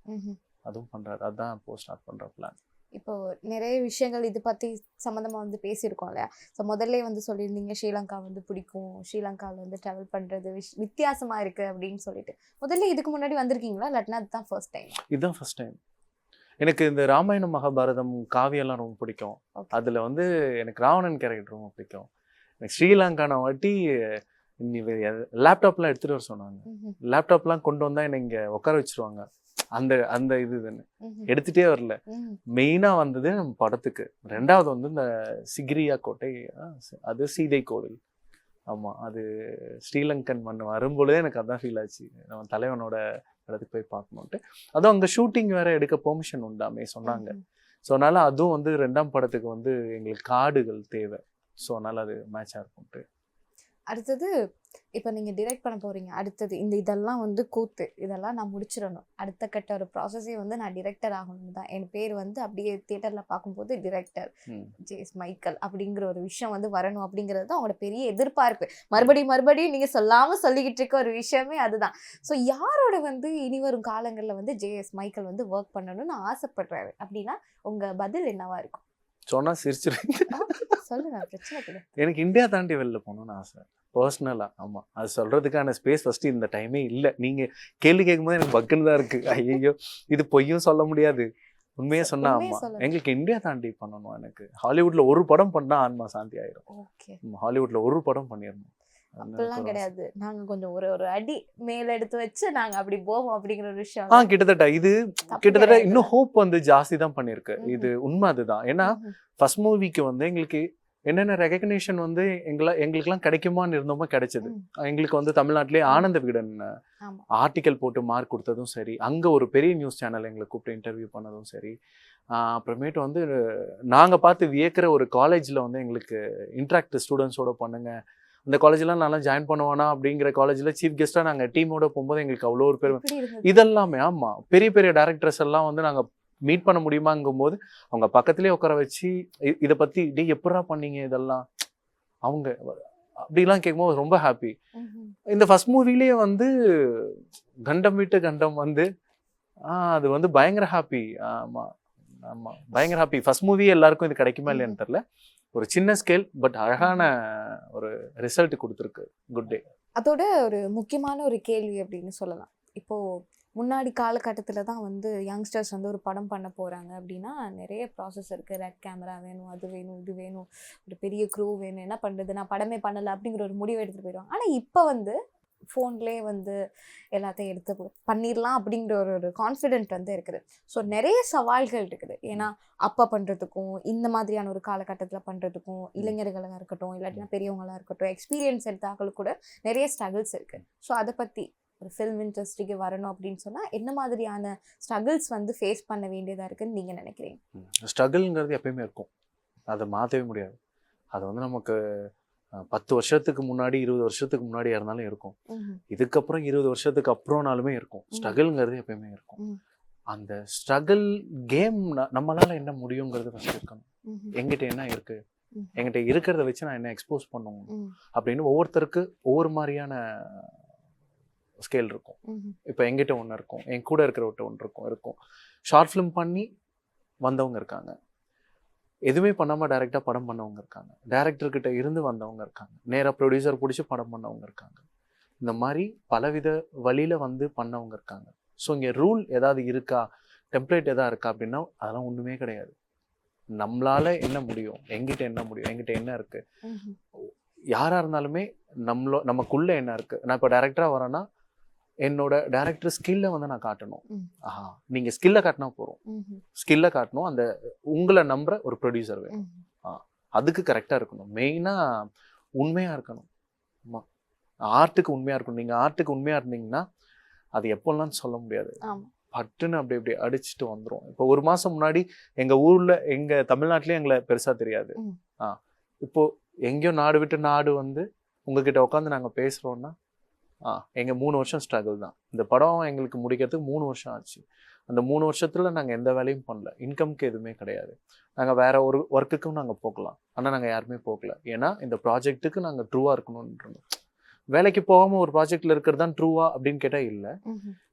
அதுவும் பண்ணுறாரு அதுதான் இப்போ ஸ்டார்ட் பண்ணுற பிளான் இப்போ நிறைய விஷயங்கள் இது பத்தி சம்மந்தமா வந்து பேசியிருக்கோம் இல்லையா? ஸோ முதல்ல வந்து சொல்லியிருந்தீங்க ஸ்ரீலங்கா வந்து பிடிக்கும். ஸ்ரீலங்காவில் வந்து ட்ராவல் பண்றது விஷ் வித்தியாசமா இருக்கு அப்படின்னு சொல்லிட்டு. முதல்ல இதுக்கு முன்னாடி வந்திருக்கீங்களா? இல்லாட்டினா அதுதான் ஃபர்ஸ்ட் டைம் இதுதான் ஃபர்ஸ்ட் டைம் எனக்கு இந்த ராமாயணம் மகாபாரதம் காவியெல்லாம் ரொம்ப பிடிக்கும். அதில் வந்து எனக்கு ராவணன் கேரக்டர் ரொம்ப பிடிக்கும். எனக்கு ஸ்ரீலங்கான வாட்டி லேப்டாப்லாம் எடுத்துகிட்டு வர சொன்னாங்க. லேப்டாப்லாம் கொண்டு வந்தால் என்னை இங்கே உட்கார வச்சிருவாங்க. அந்த அந்த இது இதுன்னு எடுத்துகிட்டே வரல. மெயினாக வந்தது நம்ம படத்துக்கு. ரெண்டாவது வந்து இந்த சிகிரியா கோட்டை அது சீதை கோவில். ஆமாம் அது ஸ்ரீலங்கன் மண் வரும்பொழுதே எனக்கு அதான் ஃபீல் ஆச்சு. நம்ம தலைவனோட இடத்துக்கு போய் பார்க்கணுன்ட்டு அதுவும் அங்கே ஷூட்டிங் வேற எடுக்க பெர்மிஷன் உண்டாமே சொன்னாங்க. ஸோ அதனால அதுவும் வந்து ரெண்டாம் படத்துக்கு வந்து எங்களுக்கு காடுகள் தேவை. ஸோ அதனால அது மேட்சாக இருக்கும்ட்டு அடுத்தது இப்போ நீங்க டிரெக்ட் பண்ண போறீங்க. அடுத்தது இந்த இதெல்லாம் வந்து கூத்து. இதெல்லாம் நான் முடிச்சிடணும். அடுத்த கட்ட ஒரு ப்ராசஸே வந்து நான் டிரெக்டர் ஆகணும் தான். என் பேர் வந்து அப்படியே தியேட்டர்ல பார்க்கும்போது டிரெக்டர். ஜேஸ் மைக்கேல் அப்படிங்கிற ஒரு விஷயம் வந்து வரணும் அப்படிங்கிறது தான் அவங்களோட பெரிய எதிர்பார்ப்பு. மறுபடியும் மறுபடியும் நீங்க சொல்லாம சொல்லிக்கிட்டு இருக்க ஒரு விஷயமே அதுதான். ஸோ யாரோட வந்து இனி வரும் காலங்கள்ல வந்து ஜேஎஸ் மைக்கேல் வந்து ஒர்க் பண்ணணும்னு ஆசைப்படுறாரு? அப்படின்னா உங்க பதில் என்னவா இருக்கும்? சொன்னால் சிரிச்சிருங்க சொல்லுங்க பிரச்சனை கிடையாது எனக்கு இந்தியா தாண்டி வெளில போகணும்னு ஆசை. பர்சனலாக ஆமாம் அது சொல்கிறதுக்கான ஸ்பேஸ் ஃபஸ்ட்டு இந்த டைமே இல்லை. நீங்கள் கேள்வி கேட்கும்போது எனக்கு பக்குன்னு தான் இருக்குது ஐயோ இது பொய்யும் சொல்ல முடியாது. உண்மையே சொன்னா உண்மையை ஆமாம். எங்களுக்கு இந்தியா தாண்டி பண்ணணும் எனக்கு. ஹாலிவுட்ல ஒரு படம் பண்ணா ஆன்மா சாந்தி ஆயிரும். ஹாலிவுட்ல ஒரு படம் பண்ணிடணும். அப்படிலாம். கிடையாது நாங்க கொஞ்சம் ஒரு ஒரு அடி மேல எடுத்து வச்சு நாங்க அப்படி போவோம் அப்படிங்கிற ஒரு விஷயம் ஆ கிட்டத்தட்ட இது கிட்டத்தட்ட. இன்னும் ஹோப் வந்து ஜாஸ்தி தான் பண்ணியிருக்கு ம்ஹும். இது உண்மை அதுதான் ஏன்னா. ஃபர்ஸ்ட் மூவிக்கு வந்து எங்களுக்கு என்னென்ன ரெகக்னேஷன் வந்து எங்கள எங்களுக்கெல்லாம் கிடைக்குமான்னு இருந்தோமோ கிடைச்சது. எங்களுக்கு வந்து தமிழ்நாட்டிலே. ஆனந்த விகடன். ஆர்டிக்கல் போட்டு மார்க் கொடுத்ததும் சரி அங்கே ஒரு பெரிய நியூஸ் சேனல் எங்களை கூப்பிட்டு இன்டர்வியூ பண்ணதும் சரி ஆஹ் அப்புறமேட்டு வந்து நாங்கள் பார்த்து வியக்கிற ஒரு காலேஜில் வந்து எங்களுக்கு இன்ட்ராக்ட் ஸ்டூடெண்ட்ஸோட பண்ணுங்க அந்த காலேஜ்லாம் நல்லா ஜாயின் பண்ணுவானா அப்படிங்கிற காலேஜில் சீஃப் கெஸ்ட்டாக நாங்கள் டீமோட போகும்போது எங்களுக்கு அவ்வளோ ஒரு பெருமை? இதெல்லாமே ஆமாம் பெரிய பெரிய டேரக்டர்ஸ் எல்லாம் வந்து நாங்கள் மீட் பண்ண முடியுமாங்கும் போது அவங்க பக்கத்துலேயே உட்கார வச்சு இதை பற்றி டே எப்படா பண்ணீங்க இதெல்லாம்? அவங்க அப்படிலாம் கேட்கும்போது ரொம்ப ஹாப்பி. இந்த ஃபர்ஸ்ட் மூவிலேயே வந்து கண்டம் விட்டு கண்டம் வந்து அது வந்து பயங்கர ஹாப்பி ஆமா ஆமா பயங்கர ஹாப்பி ஃபர்ஸ்ட் மூவி எல்லாருக்கும் இது கிடைக்குமா இல்லையான்னு தெரியல. ஒரு சின்ன ஸ்கேல் பட் அழகான ஒரு ரிசல்ட் கொடுத்துருக்கு. குட் டே அதோட ஒரு முக்கியமான ஒரு கேள்வி அப்படின்னு சொல்லலாம். இப்போ முன்னாடி காலகட்டத்தில் தான் வந்து யங்ஸ்டர்ஸ் வந்து ஒரு படம் பண்ண போகிறாங்க அப்படின்னா நிறைய ப்ராசஸ் இருக்குது ரெட் கேமரா வேணும் அது வேணும் இது வேணும். ஒரு பெரிய க்ரூ வேணும். என்ன பண்ணுறது நான் படமே பண்ணலை அப்படிங்கிற ஒரு முடிவு எடுத்துகிட்டு போயிடுவாங்க. ஆனால் இப்போ வந்து ஃபோன்லேயே வந்து எல்லாத்தையும் எடுத்து பண்ணிடலாம் அப்படிங்கிற ஒரு ஒரு கான்ஃபிடென்ட் வந்து இருக்குது. ஸோ நிறைய சவால்கள் இருக்குது. ஏன்னா அப்பா பண்ணுறதுக்கும் இந்த மாதிரியான ஒரு காலகட்டத்தில் பண்ணுறதுக்கும் இளைஞர்களாக இருக்கட்டும் இல்லாட்டினா பெரியவங்களா இருக்கட்டும் எக்ஸ்பீரியன்ஸ் எடுத்தாக்களுக்கு கூட நிறைய ஸ்ட்ரகிள்ஸ் இருக்குது ஸோ அதை பற்றி ஒரு ஃபில்ம் இண்டஸ்ட்ரிக்கு வரணும் அப்படின்னு சொன்னால் என்ன மாதிரியான ஸ்ட்ரகிள்ஸ் வந்து ஃபேஸ் பண்ண வேண்டியதாக இருக்குன்னு நீங்கள் நினைக்கிறீங்க? ஸ்ட்ரகிள்ங்கிறது எப்பயுமே இருக்கும். அதை மாற்றவே முடியாது. அது வந்து நமக்கு பத்து வருஷத்துக்கு முன்னாடி இருபது வருஷத்துக்கு முன்னாடியா இருந்தாலும் இருக்கும். இதுக்கப்புறம் இருபது வருஷத்துக்கு அப்புறம்னாலுமே இருக்கும். ஸ்ட்ரகிள்ங்கிறது எப்பயுமே இருக்கும். அந்த ஸ்ட்ரகிள் கேம் நம்மளால என்ன முடியுங்கிறது ஃபர்ஸ்ட் இருக்கணும். எங்கிட்ட என்ன இருக்கு? ம். என்கிட்ட இருக்கிறத வச்சு நான் என்ன எக்ஸ்போஸ் பண்ணுவோம். அப்படின்னு ஒவ்வொருத்தருக்கு ஒவ்வொரு மாதிரியான ஸ்கேல் இருக்கும். இப்போ எங்கிட்ட ஒன்று இருக்கும். என் கூட இருக்கிறவட்ட ஒன்று இருக்கும் இருக்கும். ஷார்ட் ஃபிலிம் பண்ணி வந்தவங்க இருக்காங்க. எதுவுமே பண்ணாமல் டைரெக்டாக படம் பண்ணவங்க இருக்காங்க. டேரக்டர் கிட்ட இருந்து வந்தவங்க இருக்காங்க. நேராக ப்ரொடியூசர் பிடிச்சி படம் பண்ணவங்க இருக்காங்க. இந்த மாதிரி பலவித வழியில் வந்து பண்ணவங்க இருக்காங்க. ஸோ இங்கே ரூல் ஏதாவது இருக்கா? டெம்ப்ளேட் எதாவது இருக்கா அப்படின்னா அதெல்லாம் ஒன்றுமே கிடையாது. நம்மளால என்ன முடியும்? எங்கிட்ட என்ன முடியும்? எங்கிட்ட என்ன இருக்கு? ம்ஹும். யாரா இருந்தாலுமே நம்மளோ நமக்குள்ள என்ன இருக்கு? நான் இப்போ டேரக்டரா வரேன்னா என்னோட டேரக்டர் ஸ்கில்லை வந்து நான் காட்டணும். ஆஹா நீங்க ஸ்கில்லை காட்டினா போறோம். ஸ்கில்லை காட்டணும் அந்த உங்களை நம்புற ஒரு ப்ரொடியூசர் வேணும். அதுக்கு கரெக்டா இருக்கணும். மெயினா உண்மையா இருக்கணும். ஆமா. ஆர்ட்டுக்கு உண்மையா இருக்கணும். நீங்க ஆர்ட்டுக்கு உண்மையா இருந்தீங்கன்னா அது எப்போல்லாம் சொல்ல முடியாது. பட்டுன்னு அப்படி இப்படி அடிச்சுட்டு வந்துரும். இப்போ ஒரு மாசம் முன்னாடி எங்க ஊர்ல எங்க தமிழ்நாட்டிலயும் எங்களை பெருசா தெரியாது. ம். ஆ இப்போ எங்கேயோ நாடு விட்டு நாடு வந்து உங்ககிட்ட உட்காந்து நாங்க பேசுறோம்னா ஆ எங்க மூணு வருஷம் ஸ்ட்ரகிள் தான். இந்த படம் எங்களுக்கு முடிக்கிறதுக்கு மூணு வருஷம் ஆச்சு. அந்த மூணு வருஷத்துல நாங்க எந்த வேலையும் பண்ணல. இன்கம்க்கு எதுவுமே கிடையாது. நாங்க வேற ஒரு ஒர்க்குக்கும் நாங்க போகலாம். ஆனா நாங்க யாருமே போகல. ஏன்னா இந்த ப்ராஜெக்ட்டுக்கு நாங்க ட்ரூவா இருக்கணும்னு இருந்தோம். வேலைக்கு போகாம ஒரு ப்ராஜெக்ட்ல இருக்கிறது தான் ட்ரூவா அப்படின்னு கேட்டா இல்ல.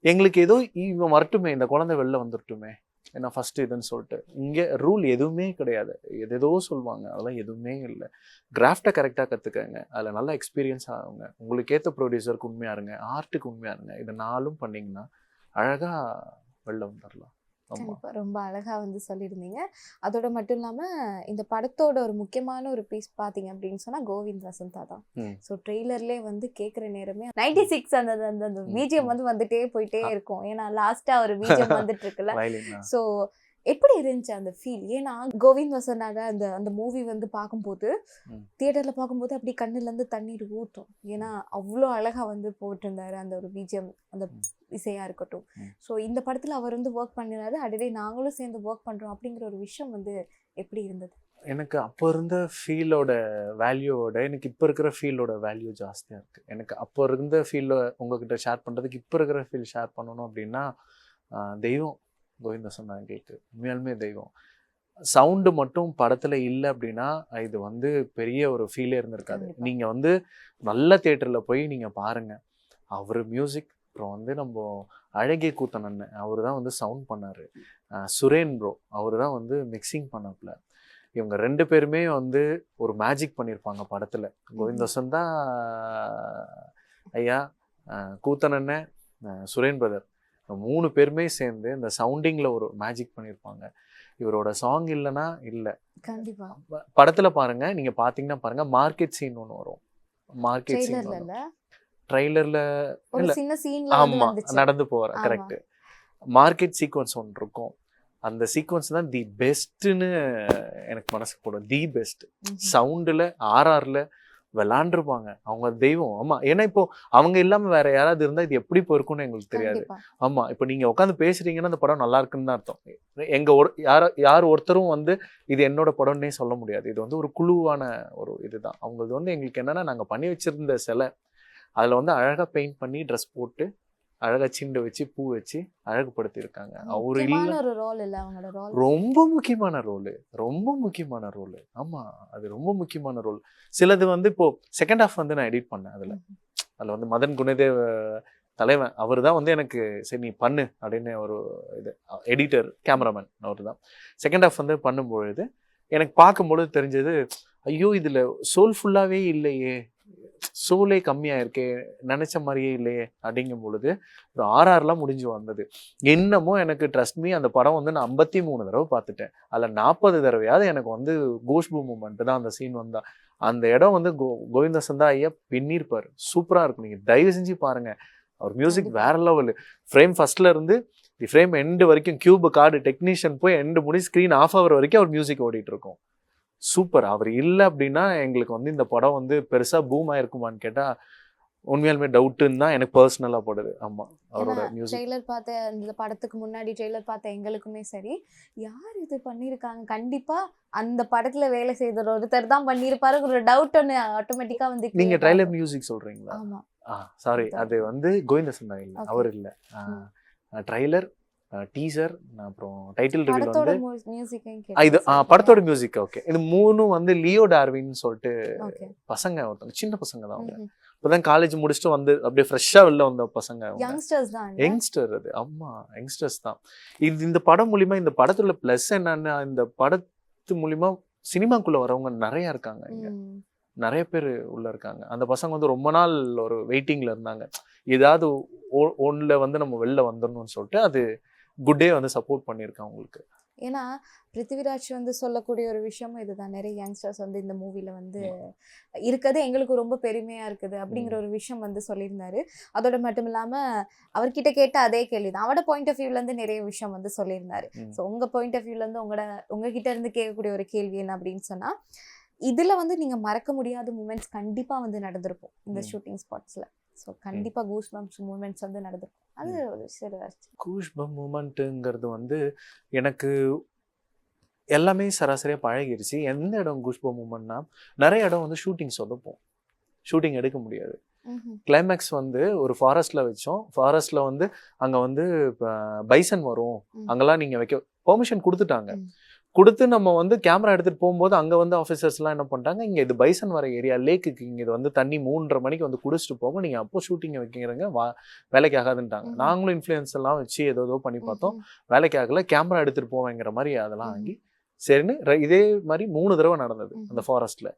எங்களுக்கு ஏதோ இவன் வரட்டுமே இந்த குழந்தை வெளில வந்துரட்டுமே. ஏன்னா ஃபஸ்ட்டு இதுன்னு சொல்லிட்டு. இங்கே ரூல் எதுவுமே கிடையாது. எதேதோ சொல்லுவாங்க. அதெல்லாம் எதுவுமே இல்லை. கிராஃப்டை கரெக்டாக கற்றுக்கங்க அதில் நல்லா எக்ஸ்பீரியன்ஸ் ஆகுங்க. உங்களுக்கு ஏற்ற ப்ரொடியூசருக்கு உண்மையாக இருங்க. ஆர்ட்டுக்கு உண்மையாக இருங்க. இதை நாலும் பண்ணிங்கன்னா அழகாக வெளில வந்துடலாம் ஆமா. கண்டிப்பா. ரொம்ப அழகா வந்து சொல்லியிருந்தீங்க. அதோட மட்டும் இல்லாம இந்த படத்தோட ஒரு முக்கியமான ஒரு பீஸ் பாத்தீங்க அப்படின்னு சொன்னா கோவிந்த் வசந்தா தான். ஸோ ட்ரெய்லர்லேயே வந்து கேட்குற நேரமே நைன்டி சிக்ஸ் அந்த அந்த அந்த ம், பிஜிஎம் ம். வந்து வந்துட்டே போயிட்டே. இருக்கும். ஏன்னா லாஸ்டா ஒரு பிஜிஎம் வந்துட்டு இருக்குல்ல. ஸோ எப்படி இருந்துச்சு அந்த ஃபீல் ஏன்னா கோவிந்த் வசனாக அந்த அந்த மூவி வந்து பார்க்கும்போது. தியேட்டர்ல பார்க்கும்போது அப்படி கண்ணுல இருந்து தண்ணீர் ஊற்றும். ஏன்னா அவ்வளோ அழகா வந்து போட்டிருந்தாரு அந்த ஒரு பிஜிஎம் அந்த ம். இசையா இருக்கட்டும். ஸோ இந்த படத்துல அவர் வந்து ஒர்க் பண்ணினாரு. அடுவே நாங்களும் சேர்ந்து ஒர்க் பண்றோம் அப்படிங்கிற ஒரு விஷயம் வந்து எப்படி இருந்தது? எனக்கு அப்போ இருந்த ஃபீலோட வேல்யூவோட எனக்கு இப்போ இருக்கிற ஃபீலோட வேல்யூ ஜாஸ்தியாக இருக்குது எனக்கு அப்போ இருந்த ஃபீலில் உங்ககிட்ட ஷேர் பண்ணுறதுக்கு இப்போ இருக்கிற ஃபீல் ஷேர் பண்ணணும் அப்படின்னா தெய்வம். கோவிந்த சொன்னா எங்களுக்கு உண்மையாலுமே தெய்வம். சவுண்டு மட்டும் படத்தில் இல்லை அப்படின்னா இது வந்து பெரிய ஒரு ஃபீலே இருந்திருக்காது. நீங்கள் வந்து நல்ல தேட்டரில் போய் நீங்கள் பாருங்கள் அவர் மியூசிக் அப்புறம் வந்து நம்ம அழகிய கூத்தன் அண்ணன் அவர் தான் வந்து சவுண்ட் பண்ணார். சுரேன் ப்ரோ அவர் தான் வந்து மிக்சிங் பண்ணாப்புல. இவங்க ரெண்டு பேருமே வந்து ஒரு மேஜிக் பண்ணியிருப்பாங்க படத்துல. கோவிந்த வசந்தா ஐயா கூத்தன் அண்ணன் சுரேன் பிரதர் மூணு பேருமே சேர்ந்து இந்த சவுண்டிங்ல ஒரு மேஜிக் பண்ணியிருப்பாங்க இவரோட சாங் இல்லைன்னா இல்லை. கண்டிப்பா. படத்துல பாருங்க நீங்க பாத்தீங்கன்னா பாருங்க மார்க்கெட் சீன் ஒன்று வரும். மார்க்கெட் சீன் ட்ரெய்லர்ல இல்ல? ட்ரைலர்ல ஒரு இல்ல. சின்ன சீன்ல வந்து ஆமா வந்துச்சு நடந்து போற ஆமா. கரெக்ட் மார்க்கெட் சீக்வன்ஸ் ஒன்று இருக்கும். அந்த சீக்வன்ஸ் தான் தி பெஸ்ட்னு எனக்கு மனசுக்கு போடும். The best. சவுண்டில் ஆர்ஆர்ல விளாண்டுருப்பாங்க. அவங்க தெய்வம். ஆமா. ஏன்னா இப்போ அவங்க இல்லாம வேற யாராவது இருந்தா இது எப்படி போயிருக்கும்னு எங்களுக்கு தெரியாது. ஆமா. இப்போ நீங்க உட்காந்து பேசுறீங்கன்னா அந்த படம் நல்லா இருக்குன்னு தான் அர்த்தம். எங்க ஒரு யார யார் ஒருத்தரும் வந்து இது என்னோட படம்னே சொல்ல முடியாது. இது வந்து ஒரு குழுவான ஒரு இதுதான். அவங்களது வந்து எங்களுக்கு என்னன்னா நாங்க பண்ணி வச்சிருந்த சிலை. அதுல வந்து அழகா பெயிண்ட் பண்ணி ட்ரெஸ் போட்டு அழகா சிண்டு வச்சு பூ வச்சு அழகுபடுத்தி இருக்காங்க அவரு இல்ல. ரொம்ப முக்கியமான ரோல் ரொம்ப முக்கியமான ரோல் ஆமா அது ரொம்ப முக்கியமான ரோல் சிலது வந்து இப்போ செகண்ட் ஹாஃப் வந்து நான் எடிட் பண்ணேன் அதுல. அதுல வந்து மதன் குணதேவ தலைவன் அவர் தான் வந்து எனக்கு சரி நீ பண்ணு அப்படின்னு ஒரு இது எடிட்டர் கேமராமேன் அவர் தான். செகண்ட் ஹாஃப் வந்து பண்ணும்பொழுது எனக்கு பார்க்கும்பொழுது தெரிஞ்சது ஐயோ இதுல சோல் ஃபுல்லாவே இல்லையே. சோலே கம்மியா இருக்கே நினைச்ச மாதிரியே இல்லையே அப்படிங்கும் பொழுது ஒரு ஆர்ஆர்லாம் முடிஞ்சு வந்தது. இன்னமும் எனக்கு ட்ரஸ்ட் மீ அந்த படம் வந்து நான் ஐம்பத்தி மூணு தடவை பார்த்துட்டேன். அதில் நாற்பது தடவையாவது எனக்கு வந்து கோஷ்பூ மூமெண்ட் தான் அந்த சீன் வந்தா. அந்த இடம் வந்து கோ கோவிந்த சந்தா ஐயா பின்னிருப்பாரு. சூப்பரா இருக்கும். நீங்க தயவு செஞ்சு பாருங்க. அவர் மியூசிக். வேற லெவல் ஃப்ரேம் ஃபர்ஸ்ட்ல இருந்து ஃப்ரேம் எண்டு வரைக்கும் கியூப் கார்டு டெக்னீஷியன் போய் எண்டு முடி ஸ்க்ரீன் ஆஃப் ஆகிற வரைக்கும் அவர் மியூசிக் ஓடிட்டு இருக்கும். சூப்பர். அவர் இல்லை அப்படின்னா எங்களுக்கு வந்து இந்த படம் வந்து பெருசா பூம் ஆயிருக்குமான்னு கேட்டா உண்மையாலுமே டவுட்டுன்னு தான் எனக்கு பர்சனலாக போடுது. ஆமா அவரோட மியூசிக் ட்ரெய்லர் பார்த்த இந்த படத்துக்கு முன்னாடி ட்ரெய்லர் பார்த்த எங்களுக்குமே சரி யார் இது பண்ணியிருக்காங்க கண்டிப்பா அந்த படத்துல வேலை செய்த ஒருத்தர் தான் பண்ணியிருப்பாரு ஒரு டவுட் ஒன்று ஆட்டோமேட்டிக்கா வந்து நீங்க create ட்ரைலர் ஆகும். மியூசிக் சொல்றீங்களா? ஆமா. ஆ சாரி. அது வந்து கோவிந்த சந்தா இல்லை. Okay. அவர் இல்லை. ட்ரைலர் டீசர் அப்புறம் டைட்டில் ரிவீல் வந்து இது படத்தோட மியூசிக் ஓகே இது மூணும் வந்து லியோ டார்வின் சொல்லிட்டு பசங்க ஒருத்தவங்க சின்ன பசங்க தான் அவங்க. இப்போதான் காலேஜ் முடிச்சுட்டு வந்து அப்படியே ஃப்ரெஷ்ஷா வெளில வந்த பசங்க? யங்ஸ்டர் அது ஆமா யங்ஸ்டர்ஸ் தான். இது இந்த படம் மூலியமா இந்த படத்துல ப்ளஸ் என்னன்னா இந்த படத்து மூலியமா சினிமாக்குள்ள வரவங்க நிறைய இருக்காங்க இங்க. நிறைய பேர் உள்ள இருக்காங்க. அந்த பசங்க வந்து ரொம்ப நாள் ஒரு வெயிட்டிங்ல இருந்தாங்க. ஏதாவது ஒ- ஒண்ணுல வந்து நம்ம வெளில வந்துடணும்னு சொல்லிட்டு அது குட்டே வந்து சப்போர்ட் பண்ணியிருக்கான் அவங்களுக்கு ஏன்னா பிருத்திவிராஜ் வந்து சொல்லக்கூடிய ஒரு விஷயமும் இதுதான். நிறைய யங்ஸ்டர்ஸ் வந்து இந்த மூவில வந்து இருக்கிறது எங்களுக்கு ரொம்ப பெருமையா இருக்குது அப்படிங்கிற ஒரு விஷயம் வந்து சொல்லியிருந்தாரு. அதோட மட்டும் இல்லாம அவர்கிட்ட கேட்ட அதே கேள்விதான். அவரோட பாயிண்ட் ஆஃப் வியூல இருந்து நிறைய விஷயம் வந்து சொல்லியிருந்தாரு. ஸோ உங்க பாயிண்ட் ஆஃப் வியூல இருந்து உங்களோட உங்ககிட்ட இருந்து கேட்கக்கூடிய ஒரு கேள்வி என்ன அப்படின்னு சொன்னா இதுல வந்து நீங்க மறக்க முடியாத மூமெண்ட்ஸ் கண்டிப்பா வந்து நடந்திருக்கும் இந்த. ஷூட்டிங் ஸ்பாட்ஸ்ல ஸோ கண்டிப்பா கூஸ் பம்ப்ஸ் மூமெண்ட்ஸ் வந்து நடந்திருக்கும். அது ஒரு சிறு கூஷ்பம் மூமெண்ட்டுங்கிறது வந்து எனக்கு எல்லாமே சராசரியாக பழகிருச்சு. எந்த இடம் கூஷ்பம் மூமெண்ட்னா நிறைய இடம் வந்து ஷூட்டிங் சொதப்போம் ஷூட்டிங் எடுக்க முடியாது. கிளைமேக்ஸ் வந்து ஒரு ஃபாரஸ்ட்ல வச்சோம். ஃபாரஸ்ட்ல வந்து அங்க வந்து பைசன் வரும். அங்கெல்லாம் நீங்க வைக்க பெர்மிஷன் கொடுத்துட்டாங்க. கொடுத்து நம்ம வந்து கேமரா எடுத்துட்டு போகும்போது அங்க வந்து ஆஃபீஸர்ஸ் எல்லாம் என்ன பண்ணிட்டாங்க? இங்க இது பைசன் வர ஏரியா லேக்குக்கு இங்க இது வந்து தண்ணி மூன்றரை மணிக்கு வந்து குடிச்சிட்டு போங்க. நீங்க அப்போ ஷூட்டிங் வைக்கிறீங்க. வா வேலைக்கு ஆகாதுன்ட்டாங்க. நாங்களும் இன்ஃப்ளூயன்ஸ் எல்லாம் வச்சு ஏதோ ஏதோ பண்ணி பார்த்தோம். வேலைக்கு ஆகல கேமரா எடுத்துட்டு போவேங்கிற மாதிரி அதெல்லாம். வாங்கி சரின்னு இதே மாதிரி மூணு தடவை நடந்தது. அந்த ஃபாரஸ்ட்ல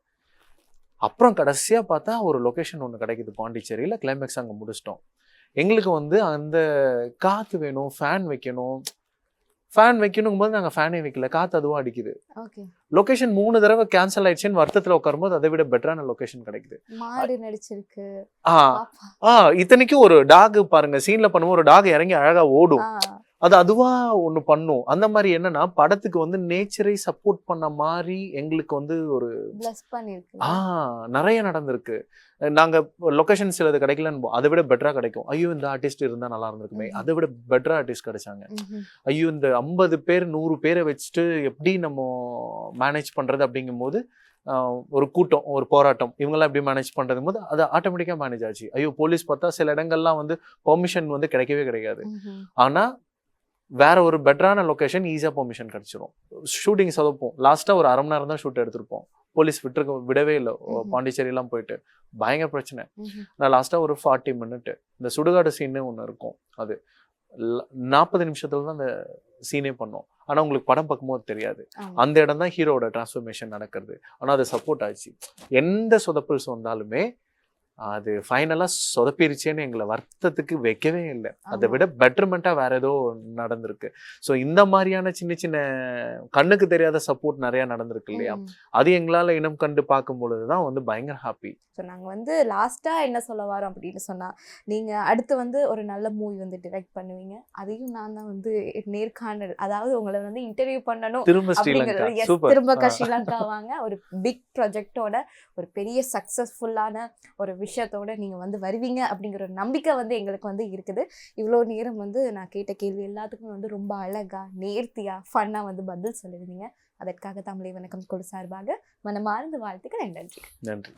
அப்புறம் கடைசியா பார்த்தா ஒரு லொகேஷன் ஒன்று கிடைக்குது பாண்டிச்சேரியில. கிளைமேக்ஸ் அங்கே முடிச்சிட்டோம். எங்களுக்கு வந்து அந்த காத்து வேணும் ஃபேன் வைக்கணும். ஃபேன் வைக்கணும் போது நாங்கள் ஃபேனே வைக்கல. காத்து அதுவும் அடிக்குது. ஓகே லொகேஷன் மூணு தடவை கேன்சல் ஆயிடுச்சுன்னு வருத்தத்தில் உட்காரும்போது அதை விட பெட்டரான லொகேஷன் கிடைக்குது. மாடு நடிச்சிருக்கு. ஆ. ஆ இத்தனைக்கும் ஒரு டாக் பாருங்க. சீன்ல பண்ணும்போது ஒரு டாக் இறங்கி அழகா ஓடும். அது அதுவா ஒண்ணு பண்ணும். அந்த மாதிரி என்னன்னா படத்துக்கு வந்து நேச்சரை சப்போர்ட் பண்ண மாதிரி எங்களுக்கு வந்து ஒரு ஆ நிறைய நடந்திருக்கு. நாங்க லொகேஷன் சிலது கிடைக்கலன்னு அதை விட பெட்டரா கிடைக்கும். ஐயோ இந்த ஆர்டிஸ்ட் இருந்தா நல்லா இருந்திருக்குமே. அதை விட பெட்டரா ஆர்டிஸ்ட் கிடைச்சாங்க. ஐயோ இந்த ஐம்பது பேர் நூறு பேரை வச்சுட்டு எப்படி நம்ம மேனேஜ் பண்றது அப்படிங்கும்போது ஒரு கூட்டம் ஒரு போராட்டம். இவங்கெல்லாம் எப்படி மேனேஜ் பண்றது போது அது ஆட்டோமேட்டிக்கா மேனேஜ் ஆச்சு. ஐயோ போலீஸ் பார்த்தா சில இடங்கள்லாம் வந்து பெர்மிஷன் வந்து கிடைக்கவே கிடைக்காது. ம்ஹும். வேற ஒரு பெட்டரான லொகேஷன் ஈஸியா பெர்மிஷன் கிடைச்சிரும். ஷூட்டிங் சொதப்போம் லாஸ்டா ஒரு அரை மணி நேரம் தான் ஷூட் எடுத்திருப்போம். போலீஸ் விட்டுருக்க விடவே இல்லை. ம்ஹும். பாண்டிச்சேரி எல்லாம் போயிட்டு. பயங்கர பிரச்சனை. நான் லாஸ்டா ஒரு ஃபார்ட்டி மினிட் இந்த சுடுகாடு சீனே ஒன்று இருக்கும். அது நாற்பது நிமிஷத்துல தான் அந்த சீனே பண்ணோம். ஆனா உங்களுக்கு படம் பார்க்கும்போது தெரியாது. அந்த இடம் தான் ஹீரோட டிரான்ஸ்ஃபர்மேஷன் நடக்கிறது. ஆனா அது சப்போர்ட் ஆச்சு. எந்த சொதப்பல்ஸ் வந்தாலுமே அது ஃபைனலா சொதப்பிருச்சேன்னு எங்களை வருத்தத்துக்கு வைக்கவே இல்லை. அதை. விட பெட்டர்மெண்ட்டா வேற ஏதோ நடந்திருக்கு. ஸோ இந்த மாதிரியான சின்ன சின்ன கண்ணுக்கு தெரியாத சப்போர்ட் நிறைய நடந்திருக்கு இல்லையா. அது எங்களால இனம் கண்டு பார்க்கும் பொழுதுதான் வந்து பயங்கர ஹாப்பி ஸோ நாங்கள் வந்து லாஸ்ட்டாக என்ன சொல்ல வரோம் அப்படின்னு சொன்னால் நீங்கள் அடுத்து வந்து ஒரு நல்ல மூவி வந்து டிரெக்ட் பண்ணுவீங்க. அதையும் நான் தான் வந்து நேர்காணல் அதாவது உங்களை வந்து இன்டர்வியூ பண்ணணும் திரும்ப திரும்ப ஸ்ரீலங்கா வாங்க ஒரு பிக் ப்ராஜெக்டோட ஒரு பெரிய சக்ஸஸ்ஃபுல்லான ஒரு விஷயத்தோட நீங்கள் வந்து வருவீங்க அப்படிங்கிற ஒரு நம்பிக்கை வந்து எங்களுக்கு வந்து இருக்குது. இவ்வளோ நேரம் வந்து நான் கேட்ட கேள்வி எல்லாத்துக்குமே வந்து ரொம்ப அழகா நேர்த்தியா ஃபன்னாக வந்து பதில் சொல்லியிருந்தீங்க. அதற்காக தமிழை வணக்கம் குழு சார்பாக மனமார்ந்த வாழ்த்துக்கள் நன்றி. நன்றி.